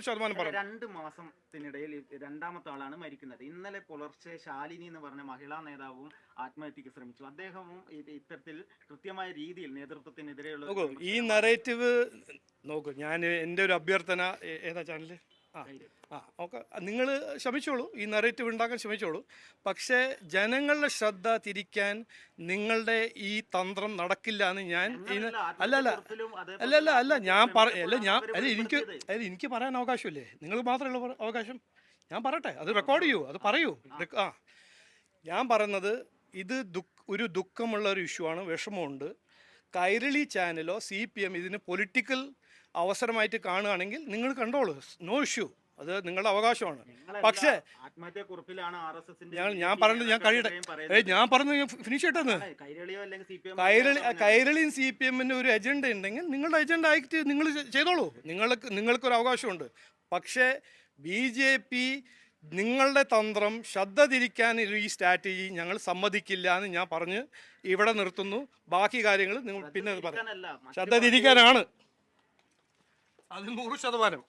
നൂറ് ശതമാനം പറഞ്ഞു രണ്ട് മാസത്തിനിടയിൽ രണ്ടാമത്തെ ആളാണ് മരിക്കുന്നത്. ഇന്നലെ പുലർച്ചെ ശാലിനി എന്ന് പറഞ്ഞ മഹിളാ നേതാവും ആത്മഹത്യക്ക് ശ്രമിച്ചു. അദ്ദേഹവും ഇത് ഇത്തരത്തിൽ കൃത്യമായ രീതിയിൽ നേതൃത്വത്തിനെതിരെയുള്ള ഈ നറേറ്റീവ് നോക്കൂ ഞാൻ എന്റെ ഒരു അഭ്യർത്ഥന ഏതാ ചാനൽ ആ ആ ഓക്കെ. നിങ്ങൾ ശ്രമിച്ചോളൂ ഈ നറേറ്റീവ് ഉണ്ടാക്കാൻ ശ്രമിച്ചോളൂ പക്ഷേ ജനങ്ങളുടെ ശ്രദ്ധ തിരിക്കാൻ നിങ്ങളുടെ ഈ തന്ത്രം നടക്കില്ല എന്ന് ഞാൻ അല്ല അല്ല. അല്ല അല്ല അല്ല. ഞാൻ പറ അല്ല ഞാൻ അല്ല എനിക്ക് അല്ല എനിക്ക് പറയാൻ അവകാശമില്ലേ? നിങ്ങൾ മാത്രമേ ഉള്ളൂ അവകാശം? ഞാൻ പറയട്ടെ. അത് റെക്കോർഡ് ചെയ്യൂ. അത് പറയൂ. ആ. ഞാൻ പറയുന്നത് ഇത് ഒരു ദുഃഖമുള്ള ഒരു ഇഷ്യൂ ആണ്. വിഷമമുണ്ട്. കൈരളി ചാനലോ സി പി എം ഇതിന് പൊളിറ്റിക്കൽ അവസരമായിട്ട് കാണുകയാണെങ്കിൽ നിങ്ങൾ കണ്ടോളൂ നോ ഇഷ്യൂ അത് നിങ്ങളുടെ അവകാശമാണ്. പക്ഷേ ഞങ്ങൾ ഞാൻ പറഞ്ഞു പറഞ്ഞത് ഞാൻ കഴിയട്ടെ ഏയ് ഞാൻ പറഞ്ഞത് ഫിനിഷ് സി കൈരളി കൈരളിയും സി പി എമ്മിന്റെ ഒരു അജണ്ട ഉണ്ടെങ്കിൽ നിങ്ങളുടെ അജണ്ട ആയിട്ട് നിങ്ങൾ ചെയ്തോളൂ. നിങ്ങൾക്ക് നിങ്ങൾക്കൊരു അവകാശമുണ്ട്. പക്ഷേ ബി ജെ പി നിങ്ങളുടെ തന്ത്രം ശ്രദ്ധ തിരിക്കാൻ ഈ സ്ട്രാറ്റജി ഞങ്ങൾ സമ്മതിക്കില്ല എന്ന് ഞാൻ പറഞ്ഞ് ഇവിടെ നിർത്തുന്നു. ബാക്കി കാര്യങ്ങൾ നിങ്ങൾ പിന്നെ പറയാം ശ്രദ്ധ തിരിക്കാനാണ്. അത് നൂറ് ശതമാനം.